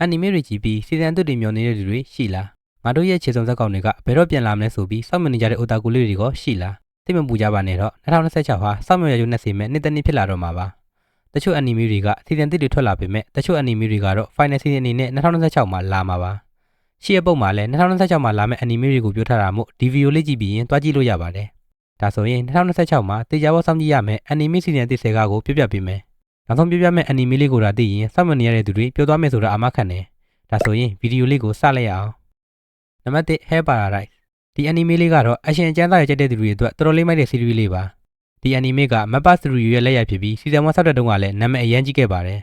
အန်နီမေတွေကြည့်ပြီးစီဇန်သူတွေမျောနေတဲ့လူတွေရှိလားငါတို့ရဲ့ခြေစုံဇက်ကောင်တွေကဘယ်တော့ပြန်လာမလဲဆိုပြီးစောင့်မျှော်နေကြတဲ့အိုတာကူလေးတွေကရှိလားသိမပူကြပါနဲ့တော့2026ဟာစောင့်မျှော်ရရုံနဲ့စီမဲ့နှစ်သက်နှစ်ဖြစ်လာတော့မှာပါတချို့အန်နီမေတွေကစီဇန်တစ်တွေထွက်လာပေမဲ့တချို့အန်နီမေတွေကတော့ final season အနေနဲ့2026မှာလာမှာပါရှေ့ရပုတ်မှာလည်း2026မှာလာမယ့်အန်နီမေတွေကိုပြောထားတာမို့ဒီဗီဒီယိုလေးကြည့်ပြီးရင်တွားကြည့်လို့ရပါတယ်ဒါဆိုရင်2026မှာတေချာဘောစောင့်ကြည့်ရမယ့်အန်နီမေစီဇန်တစ်ဆယ်ကားကိုပြပြပေးမယ် နောက်ဆုံးပြပြမယ့်အန်နီမေလေးကိုဒါသိရင်စောင့်မျှော်နေရတဲ့သူတွေပြောသွားမယ်ဆိုတာအာမခံတယ်ဒါဆိုရင်ဗီဒီယိုလေးကိုစလိုက်ရအောင်နံပါတ်1 Hair Paradise ဒီအနီမေလေးကတော့အရှင်အကျန်းသားရကြတဲ့သူတွေအတွက်တော်တော်လေးမိုက်တဲ့ series လေးပါဒီအနီမေက Mappa Studio ရဲ့လက်ရဖြစ်ပြီး season 1ဆောက်တဲ့တုန်းကလည်းနာမည်အရန်ကြီးခဲ့ပါတယ်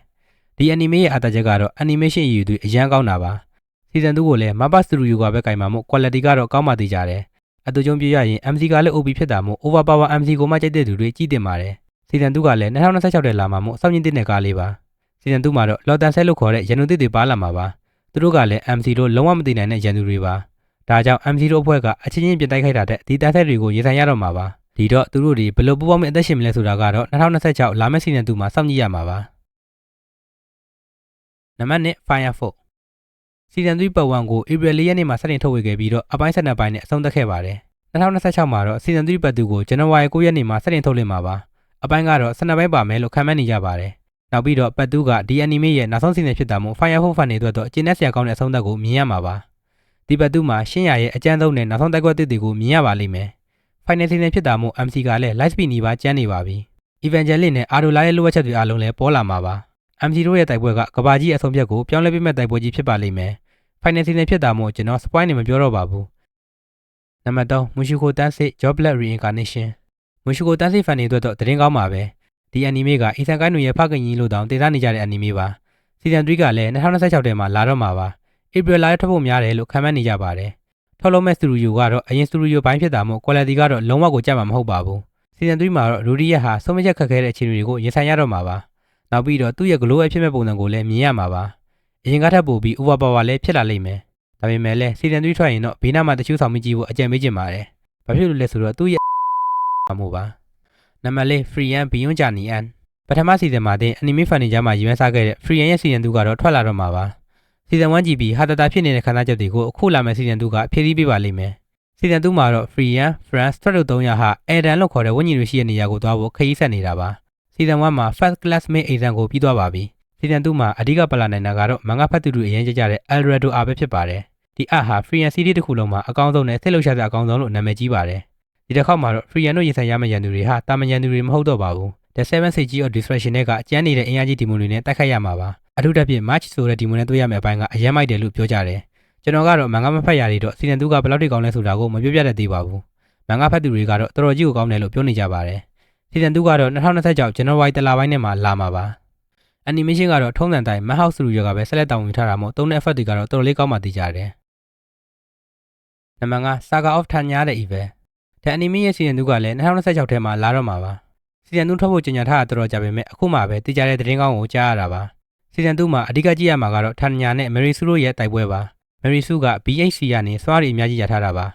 ဒီအနီမေရဲ့အတာချက်ကတော့ animation ရည်ရွယ်သူအရန်ကောင်းတာပါ season 2ကိုလည်း Mappa Studio ကပဲကင်မှာမို့ quality ကတော့ကောင်းမှသိကြတယ်အတူကျုံပြရရင် MC ကလည်း OP ဖြစ်တာမို့ overpower MC ကိုမှကြိုက်တဲ့သူတွေကြည့်တင်ပါတယ် season 2ကလည်း2026ထဲလာမှာမို့စောင့်ကြည့်တဲ့ကားလေးပါ season 2မှာတော့ Lotan Set လို့ခေါ်တဲ့ရန်သူတစ်တွေပါလာမှာပါသူတို့ကလည်း MC တို့လုံးဝမသိနိုင်တဲ့ရန်သူတွေပါဒါကြောင့် MC တို့အဖွဲ့ကအချင်းချင်းပြင်တိုက်ခိုက်တာတဲ့ဒီတန်ဆက်တွေကိုရေဆိုင်ရတော့မှာပါဒီတော့သူတို့တွေဘယ်လိုပူပေါင်းမအသက်ရှင်မလဲဆိုတာကတော့2026လာမယ့်စီဇန်2မှာစောင့်ကြည့်ရမှာပါနံပါတ်1 Firefox စီဇန်3ပတ်1ကို April 4ရက်နေ့မှာစတင်ထုတ်ဝေခဲ့ပြီးတော့အပိုင်း7ပိုင်းနဲ့အဆုံးသတ်ခဲ့ပါတယ်2026မှာတော့စီဇန်3ပတ်2ကို January 9ရက်နေ့မှာစတင်ထုတ်လင်းမှာပါ အပိုင်းကတော့12ပိုင်းပါမယ်လို့ခန့်မှန်းနေကြပါတယ်နောက်ပြီးတော့ပတ်2ကဒီအနီမေရဲ့နောက်ဆုံးစီဇန်ဖြစ်တာမို့ Firefox fan တွေအတွက်တော့အကျဉ်းနဲ့ဆရာကောင်းတဲ့အဆုံးသတ်ကိုမြင်ရမှာပါဒီပတ်တူမှာရှင်းရရဲ့အကျန်းဆုံးနဲ့နောက်ဆုံးတိုက်ကွက်တစ်တွေကိုမြင်ရပါလိမ့်မယ်။ Final Season ဖြစ်တာမို့ MC ကလည်း Light Speed နီးပါးကျန်းနေပါပြီ။ Evangeline နဲ့ Adola ရဲ့လိုအပ်ချက်တွေအားလုံးလည်းပေါ်လာမှာပါ။ MC တို့ရဲ့တိုက်ပွဲကကဘာကြီးအဆုံးဖြတ်ကိုပြောင်းလဲပေးမဲ့တိုက်ပွဲကြီးဖြစ်ပါလိမ့်မယ်။ Final Season ဖြစ်တာမို့ကျွန်တော် spoil နေမပြောတော့ပါဘူး။နံပါတ်3 Mushiko Tensei Jobless Reincarnation Mushiko Tensei fan တွေအတွက်တော့သတင်းကောင်းပါပဲ။ဒီ anime ကအီဆန်ကိုင်းနူရဲ့ဖခင်ကြီးလို့တောင်တင်စားနေကြတဲ့ anime ပါ။ Season 3ကလည်း2026ထဲမှာလာတော့မှာပါ။ April လထွက်ဖို့များတယ်လို့ခန့်မှန်းနေကြပါတယ်။ထုတ်လုပ်မဲ့စတူဒီယိုကတော့အရင်စတူဒီယိုဘိုင်းဖြစ်တာမို့ quality ကတော့လုံးဝကိုကြက်မှာမဟုတ်ပါဘူး။ Season 3မှာတော့ရူဒီယက်ဟာဆုံးမချက်ခက်ခဲတဲ့အခြေအနေတွေကိုရင်ဆိုင်ရတော့မှာပါ။နောက်ပြီးတော့သူ့ရဲ့ glow အဖြစ်မဲ့ပုံစံကိုလည်းမြင်ရမှာပါ။အရင်ကထပ်ပို့ပြီး overpower လည်းဖြစ်လာလိမ့်မယ်။ဒါပေမဲ့လည်း Season 3ထွက်ရင်တော့ဘေးနားမှာတချို့ဆောင်မိကြည့်ဖို့အကြံပေးချင်ပါတယ်။ဘာဖြစ်လို့လဲဆိုတော့သူ့ရဲ့ မှုပါ။နံပါတ်၄ Free and Beyond Journey and ပထမစီဇန်မှာတင် anime fan တွေကြားမှာရွေးစားခဲ့တဲ့ Free and ရဲ့ Season 2ကတော့ထွက်လာတော့မှာပါ။စီဇန်1ကြည့်ပြီးဟာတတာဖြစ်နေတဲ့ခန်းစားချက်တွေကိုအခုလာမယ့်စီဇန်2ကဖြည့်ဆည်းပေးပါလိမ့်မယ်။စီဇန်2မှာတော့ Freean, France, Strat တို့300ဟာ Eden လို့ခေါ်တဲ့ဝန်းကျင်တွေရှိတဲ့နေရာကိုသွားဖို့ခရီးဆက်နေတာပါ။စီဇန်1မှာ First Class Mate Exam ကိုပြီးသွားပါပြီ။စီဇန်2မှာအဓိကပလာနိုင်တာကတော့မန်ဂါဖတ်သူတွေအရင်ကြကြတဲ့ Eldorado အားပဲဖြစ်ပါတယ်။ဒီအဟာ Freean series တစ်ခုလုံးမှာအကောင်းဆုံးနဲ့စိတ်လှုပ်ရှားစရာအကောင်းဆုံးလို့နာမည်ကြီးပါတယ်။ ဒီတစ်ခေါက်မှာတော့ Freean တို့ရင်ဆိုင်ရမယ့်ရန်သူတွေဟာတာမန်ရန်သူတွေမဟုတ်တော့ပါဘူး။ The Seven Siege of Destruction နဲ့ကအကျန်းနေတဲ့အင်အားကြီးဒီမိုတွေနဲ့တိုက်ခိုက်ရမှာပါ။အထူးသဖြင့် match ဆိုတဲ့ဒီမွန်နဲ့တွေ့ရမယ့်အပိုင်းကအယမ်းမိုက်တယ်လို့ပြောကြတယ်ကျွန်တော်ကတော့မန်ဂါမဖတ်ရတွေတော့စီဇန်2ကဘယ်လောက်ထိကောင်းလဲဆိုတာကိုမပြောပြတတ်သေးပါဘူးမန်ဂါဖတ်သူတွေကတော့တော်တော်ကြီးကိုကောင်းတယ်လို့ပြောနေကြပါတယ်စီဇန်2ကတော့2026ဇန်နဝါရီတလပိုင်းနဲ့မှာလာမှာပါ animation ကတော့ထုံးစံတိုင်း Madhouse Studio ကပဲဆက်လက်တောင်းယူထားတာမို့သုံးတဲ့ effect တွေကတော့တော်တော်လေးကောင်းမှသိကြတယ်နံပါတ်5 Saga of Tanya တဲ့ event ဒီ anime ရဲ့ season 2ကလည်း2026ထဲမှာလာတော့မှာပါ season 2ထွက်ဖို့ကြေညာထားတာတော်တော်ကြာပေမဲ့အခုမှပဲတည်ကြတဲ့သတင်းကောင်းကိုကြားရတာပါစီဇန်2မှာအဓိကကြည့်ရမှာကတော့ထန်ညာနဲ့မယ်ရီဆူတို့ရဲ့တိုက်ပွဲပါမယ်ရီဆူက BHC ကနေစွားရီအများကြီးရထားတာပါ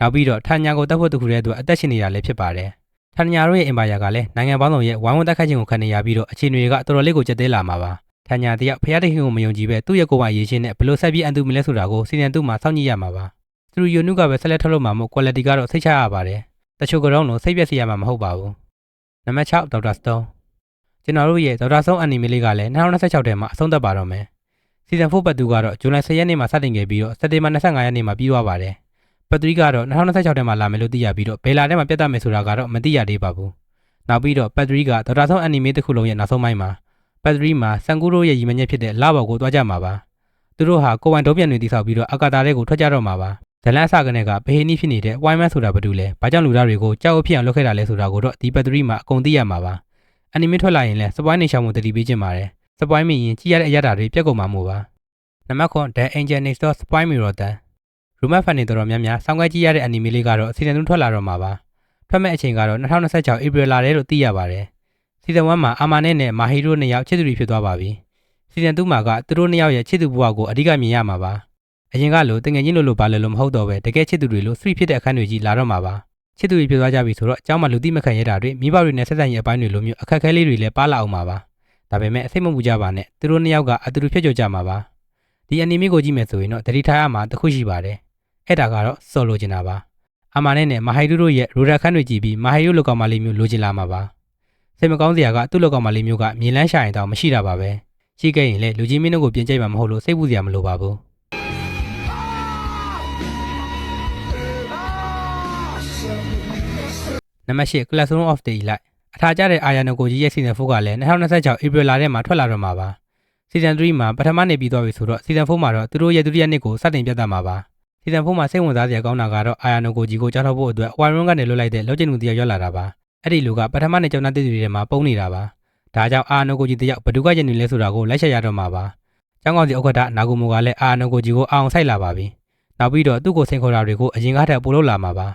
နောက်ပြီးတော့ထန်ညာကိုတပ်ဖို့တခုတည်းသူအသက်ရှင်နေတာလည်းဖြစ်ပါတယ်ထန်ညာတို့ရဲ့အင်ပါယာကလည်းနိုင်ငံပေါင်းစုံရဲ့ဝိုင်းဝန်းတိုက်ခိုက်ခြင်းကိုခံနေရပြီးတော့အခြေအနေတွေကတော်တော်လေးကိုကြက်သေးလာမှာပါထန်ညာတယောက်ဖျားတခင်ကိုမယုံကြည်ပဲသူ့ရဲ့ကိုယ်ပိုင်ရေးချင်းနဲ့ဘယ်လိုဆက်ပြီးအန်တူမလဲဆိုတာကိုစီဇန်2မှာစောင့်ကြည့်ရမှာပါ စတူဒီယိုနုကပဲဆက်လက်ထုတ်လုပ်မှာမို့ quality ကတော့စိတ်ချရပါတယ်တချို့ကတော့လုံးစိတ်ပြက်စီရမှာမဟုတ်ပါဘူးနံပါတ်6ဒေါက်တာစတုန်းကျွန်တော်တို့ရဲ့ဒေါက်တာဆုံးအန်နီမေလေးကလည်း2026ထဲမှာအဆုံးသတ်ပါတော့မယ်။စီဇန်4ပတ်2ကတော့ဇွန်လ10ရက်နေ့မှာစတင်ခဲ့ပြီးတော့စက်တင်ဘာ25ရက်နေ့မှာပြီးသွားပါတယ်။ပတ်3ကတော့2026ထဲမှာလာမယ်လို့သိရပြီးတော့ဘယ်လာထဲမှာပြတ်တတ်မယ်ဆိုတာကတော့မသိရသေးပါဘူး။နောက်ပြီးတော့ပတ်3ကဒေါက်တာဆုံးအန်နီမေတစ်ခုလုံးရဲ့နောက်ဆုံးပိုင်းမှာပတ်3မှာစန်ကူရိုရဲ့ရည်မှန်းချက်ဖြစ်တဲ့လာဘော်ကိုတွားကြမှာပါ။သူတို့ဟာကိုဝန်တုံးပြန်တွေတိဆောက်ပြီးတော့အကာတာတွေကိုထွက်ကြတော့မှာပါ။ ဇလန်အစကနေကဘဟေနီဖြစ်နေတဲ့ဝိုင်းမန်ဆိုတာဘာတူလဲ။ဘာကြောင့်လူသားတွေကိုကြောက်အဖြစ်အောင်လုပ်ခဲ့တာလဲဆိုတာကိုတော့ဒီပတ်3မှာအကုန်သိရမှာပါ။အနီမေထွက်လာရင်လည်းစပွိုင်းနေရှောင်မှုတတိပေးခြင်းပါတယ်စပွိုင်းမိရင်ကြည့်ရတဲ့အရာတွေပြက်ကုန်မှာမို့ပါနံပါတ်9 The Angel Next Door Spy Mirror တန်ရူမတ်ဖန်နေတော်တော်များများစောင်းကွဲကြည့်ရတဲ့အနီမေလေးကတော့စီဇန်2ထွက်လာတော့မှာပါထွက်မဲ့အချိန်ကတော့2026 April လာတယ်လို့သိရပါတယ်စီဇန်1မှာအာမာနဲ့နဲ့မာဟီရိုနှစ်ယောက်ချစ်သူတွေဖြစ်သွားပါပြီစီဇန်2မှာကသူတို့နှစ်ယောက်ရဲ့ချစ်သူဘဝကိုအဓိကမြင်ရမှာပါ အရင်ကလိုတငယ်ချင်းလိုလိုပါလဲလို့မဟုတ်တော့ပဲတကယ်ချစ်သူတွေလို့ free ဖြစ်တဲ့အခန်းတွေကြီးလာတော့မှာပါချစ်သူတွေဖြစ်သွားကြပြီဆိုတော့အเจ้าမှာလူသိမခံရတာတွေမိဘတွေနဲ့ဆက်ဆံရေးအပိုင်းတွေလိုမျိုးအခက်အခဲလေးတွေလည်းပါလာအောင်ပါပါဒါပေမဲ့အစိတ်မပူကြပါနဲ့သူတို့နှစ်ယောက်ကအတူတူဖြစ်ကြကြမှာပါဒီ ဒီအနီမီကိုကြည့်မယ်ဆိုရင်တော့တတိထားရမှာတစ်ခုရှိပါတယ်အဲ့ဒါကတော့စော်လိုချင်တာပါအမာနဲ့နဲ့မဟိုင်ဒူတို့ရဲ့ရိုဒါခန်းတွေကြည့်ပြီးမဟိုင်ဒူလောက်ကောင်မလေးမျိုးလိုချင်လာမှာပါစိတ်မကောင်းစရာကသူ့လောက်ကောင်မလေးမျိုးကမြေလန်းရှာရင်တောင်မရှိတာပါပဲရှိခဲ့ရင်လေလူကြီးမင်းတို့ကိုပြင်ကြိတ်မှာမဟုတ်လို့စိတ်ပူစရာမလိုပါဘူး နံပါတ်၈ Classroom of the Elite အထာကျတဲ့အာယာနိုကိုကြီးရဲ့စီဇန်4ကလည်း2026 April လထဲမှာထွက်လာတော့မှာပါစီဇန်3မှာပထမနှစ်ပြီးသွားပြီဆိုတော့စီဇန်4မှာတော့သူတို့ရဲ့ဒုတိယနှစ်ကိုစတင်ပြသမှာပါစီဇန်4မှာစိတ်ဝင်စားစရာကောင်းတာကတော့အာယာနိုကိုကြီးကိုကြားထုတ်ဖို့အတွက်ဝိုင်ရွန်ကနေလွတ်လိုက်တဲ့လောက်ကျင်သူတယောက်ရောက်လာတာပါအဲ့ဒီလူကပထမနှစ်ကျောင်းသားတည်သူတွေထဲမှာပုံနေတာပါဒါကြောင့်အာယာနိုကိုကြီးတယောက်ဘယ်သူကကျင်နေလဲဆိုတာကိုလိုက်ချက်ရတော့မှာပါကျောင်းကောင်စီဥက္ကဋ္ဌနာဂိုမိုကလည်းအာယာနိုကိုကြီးကိုအောင်ဆိုင်လာပါပြီနောက်ပြီးတော့သူ့ကိုဆင်ခေါ်တာတွေကိုအရင်ကထက်ပိုလို့လာမှာပါ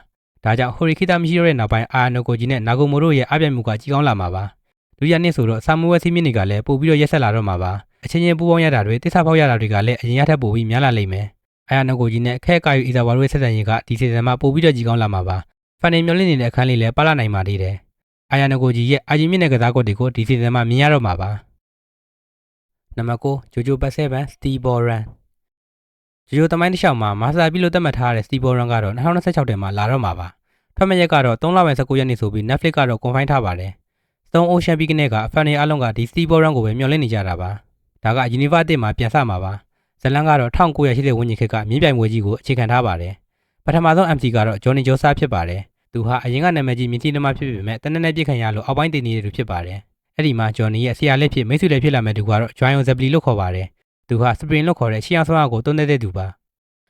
ဒါကြောင့်ဟိုရီခီတာမရှိတော့တဲ့နောက်ပိုင်းအာယာနိုကိုကြီးနဲ့နာဂိုမိုတို့ရဲ့အပြတ်မှုကကြီးကောင်းလာမှာပါဒုတိယနှစ်ဆိုတော့ဆာမူဝဲစီမင်းတွေကလည်းပို့ပြီးတော့ရက်ဆက်လာတော့မှာပါအချင်းချင်းပူပေါင်းရတာတွေတိစ္ဆာဖောက်ရတာတွေကလည်းအရင်ကထက်ပိုပြီးများလာလိမ့်မယ်အာယာနိုကိုကြီးနဲ့ခဲကာယူအီဇာဝါတို့ရဲ့ဆက်ဆံရေးကဒီစီဇန်မှာပို့ပြီးတော့ကြီးကောင်းလာမှာပါဖန်နေမျောလင့်နေတဲ့အခန်းလေးလည်းပါလာနိုင်ပါသေးတယ်အာယာနိုကိုကြီးရဲ့အာဂျီမြင့်တဲ့ကစားကွက်တွေကိုဒီစီဇန်မှာမြင်ရတော့မှာပါနံပါတ်9ဂျိုဂျိုပတ်7စတီဘော်ရန် ဂျိုဂျိုတမိုင်းတစ်လျှောက်မှာမာစတာပြီးလို့သတ်မှတ်ထားတဲ့စတီဘော်ရန်ကတော့2026ထဲမှာလာတော့မှာပါဖတ်မရက်ကတော့3လပိုင်း19ရက်နေ့ဆိုပြီး Netflix ကတော့ confine ထားပါတယ် Stone Ocean Peak နဲ့ကအဖန်နေအလုံးကဒီ Steve Boran ကိုပဲမျှော်လင့်နေကြတာပါဒါက Universe မှာပြန်ဆမှာပါဇလန်ကတော့1980ဝန်းကျင်ခေတ်ကမြင်းပြိုင်ပွဲကြီးကိုအခြေခံထားပါတယ်ပထမဆုံး MC ကတော့ Johnny Josa ဖြစ်ပါတယ်သူဟာအရင်ကနာမည်ကြီးမြင်းတီနမဖြစ်ပေမဲ့တနက်နဲ့ပြစ်ခံရလို့အောက်ပိုင်းတင်နေတဲ့သူဖြစ်ပါတယ်အဲ့ဒီမှာ Johnny ရဲ့ဆရာလက်ဖြစ်မိတ်ဆွေလက်ဖြစ်လာမဲ့သူကတော့ Joan Zeppeli လို့ခေါ်ပါတယ် သူဟာ Spring လို့ခေါ်တဲ့ရှီအောင်ဆွမ်းအားကိုတွန်းတဲ့သူပါ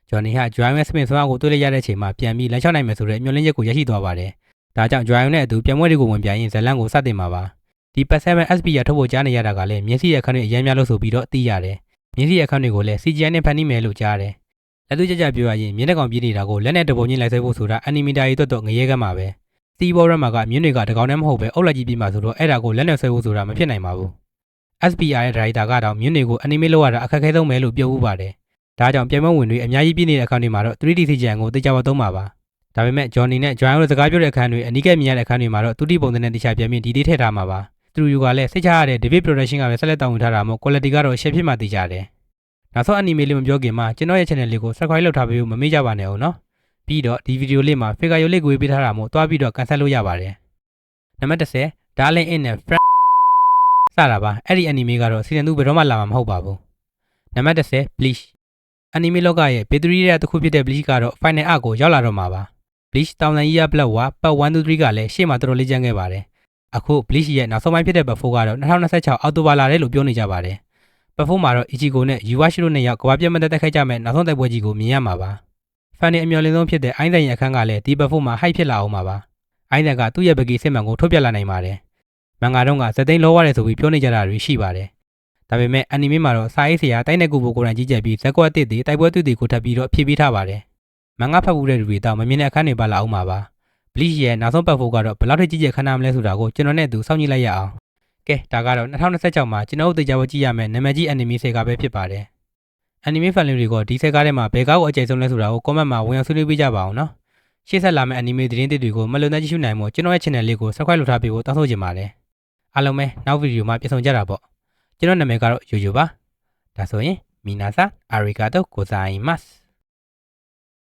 ဂျွန်နီဟာဂျွိုင်းဝဲစပင်ဆွမ်းအားကိုတွေ့လိုက်ရတဲ့အချိန်မှာပြန်ပြီးလမ်းလျှောက်နိုင်မယ်ဆိုတဲ့မျှော်လင့်ချက်ကိုရရှိသွားပါတယ်။ဒါကြောင့်ဂျွိုင်းနဲ့အတူပြန်ပွဲတွေကိုဝင်ပြရင်ဇလန်ကိုစတင်မှာပါ။ဒီပတ်7 SP ရထုတ်ဖို့ကြားနေရတာကလည်းမျက်စိရဲ့အခန်းတွေအများများလို့ဆိုပြီးတော့သိရတယ်။မျက်စိရဲ့အခန်းတွေကိုလည်း CGI နဲ့ဖန်တီးမယ်လို့ကြားတယ်။လက်တွေ့ကြကြပြောရရင်မျက်နှာကောင်ပြနေတာကိုလက်နဲ့တပုံချင်းလိုက်ဆွဲဖို့ဆိုတာအနီမီတာရေးအတွက်တော့ငရဲကမ်းပါပဲ။စီဘောရမှာကမြင်းတွေကတကောင်နဲ့မဟုတ်ပဲအုပ်လိုက်ကြီးပြမှာဆိုတော့အဲ့ဒါကိုလက်နဲ့ဆွဲဖို့ဆိုတာမဖြစ်နိုင်ပါဘူး။ SPR ရဲ့ဒါရိုက်တာကတော့မြင်းတွေကိုအနီမေးလုပ်ရတာအခက်ခဲဆုံးပဲလို့ပြောဦးပါတယ်။ဒါကြောင့်ပြန်မဝင်တွေအများကြီးပြည့်နေတဲ့အခန်းတွေမှာတော့ 3D CGI ကိုသိကြပါသုံးပါပါ။ဒါပေမဲ့ Johnny နဲ့ Joan တို့စကားပြောတဲ့အခန်းတွေအနီးကပ်မြင်ရတဲ့အခန်းတွေမှာတော့ 2D ပုံစံနဲ့တခြားပြန်ပြီးဒီလေးထည့်ထားမှာပါ။ Studio ကလည်းစိတ်ချရတဲ့ David Production ကပဲဆက်လက်တောင်းဝင်ထားတာမို့ quality ကတော့ရှယ်ဖြစ်မှသိကြတယ်။နောက်ဆုံး anime လေးမပြောခင်မှာကျွန်တော်ရဲ့ channel လေးကို subscribe လုပ်ထားပေးဖို့မမေ့ကြပါနဲ့ဦးနော်။ပြီးတော့ဒီဗီဒီယိုလေးမှာ figure ရုပ်လေးကိုပေးထားတာမို့တွားပြီးတော့ကန်ဆယ်လို့ရပါတယ်။နံပါတ်10 Darling in and Friend စတာပါအဲ့ဒီ anime ကတော့ season 2ဘယ်တော့မှလာမှာမဟုတ်ပါဘူး။နံပါတ်10 Bleach anime လောကရဲ့ဘေတရီရဲ့တစ်ခုဖြစ်တဲ့ Bleach ကတော့ final arc ကိုရောက်လာတော့မှာပါ။ Bleach တောင်တန်ကြီးရ Black ဝါ Part 1 2 3ကလည်းရှေ့မှာတော်တော်လေးကျန်ခဲ့ပါတယ်။အခု Bleach ရဲ့နောက်ဆုံးပိုင်းဖြစ်တဲ့ Part 4ကတော့2026အောက်တိုဘာလထဲလို့ပြောနေကြပါတယ်။ Part 4မှာတော့ Ichigo နဲ့ Yuashiro နဲ့ရောက်ကဘာပြတ်မတက်တက်ခိုက်ကြမဲ့နောက်ဆုံးတိုက်ပွဲကြီးကိုမြင်ရမှာပါ။ fan ရဲ့အမျှော်လင့်ဆုံးဖြစ်တဲ့အိုင်းတန်ရဲ့အခန်းကလည်းဒီ Part 4မှာ hype ဖြစ်လာအောင်ပါပါ။အိုင်းတန်ကသူ့ရဲ့ပကီစစ်မှန်ကိုထုတ်ပြလာနိုင်ပါတယ်။ မန်ဂါတော့ကဇက်သိန်းလောရတယ်ဆိုပြီးပြောနေကြတာတွေရှိပါတယ်။ဒါပေမဲ့ anime မှာတော့စာရေးဆရာတိုင်းတဲ့ကူဘိုကိုရန်ကြီးကြပ်ပြီးဇက်ကွက်အစ်တွေတိုက်ပွဲတွေတွေကိုထပ်ပြီးတော့ဖြည့်ပေးထားပါတယ်။မန်ဂါဖတ်ဖို့တဲ့လူတွေတော့မမြင်တဲ့အခန်းတွေပါလာအောင်ပါပါ။ Bleach ရဲ့နောက်ဆုံးပတ်ဖို့ကတော့ဘယ်လောက်ထိကြီးကျယ်ခမ်းနားမလဲဆိုတာကိုကျွန်တော်နဲ့သူစောင့်ကြည့်လိုက်ရအောင်။ကဲဒါကတော့2026မှာကျွန်တော်တို့သိကြဖို့ကြည့်ရမယ်နာမည်ကြီး anime ဆယ်ကားပဲဖြစ်ပါတယ်။ anime fan တွေကဒီဆယ်ကားထဲမှာဘယ်ကားကိုအကြိမ်ဆုံးလဲဆိုတာကို comment မှာဝင်အောင်ဆွေးနွေးပေးကြပါအောင်နော်။ရှေ့ဆက်လာမယ့် anime သတင်းတွေကိုမလွန်တဲ့ကြည့်ရှုနိုင်မို့ကျွန်တော်ရဲ့ channel လေးကို subscribe လုပ်ထားပေးဖို့တောင်းဆိုချင်ပါတယ်။ အားလုံးပဲနောက်ဗီဒီယိုမှာပြန်ဆောင်ကြတာပေါ့။ကျွန်တော်နာမည်ကတော့ယူယူပါ။ဒါဆိုရင်မီနာဆာအာရီဂါတိုကိုဇိုင်မတ်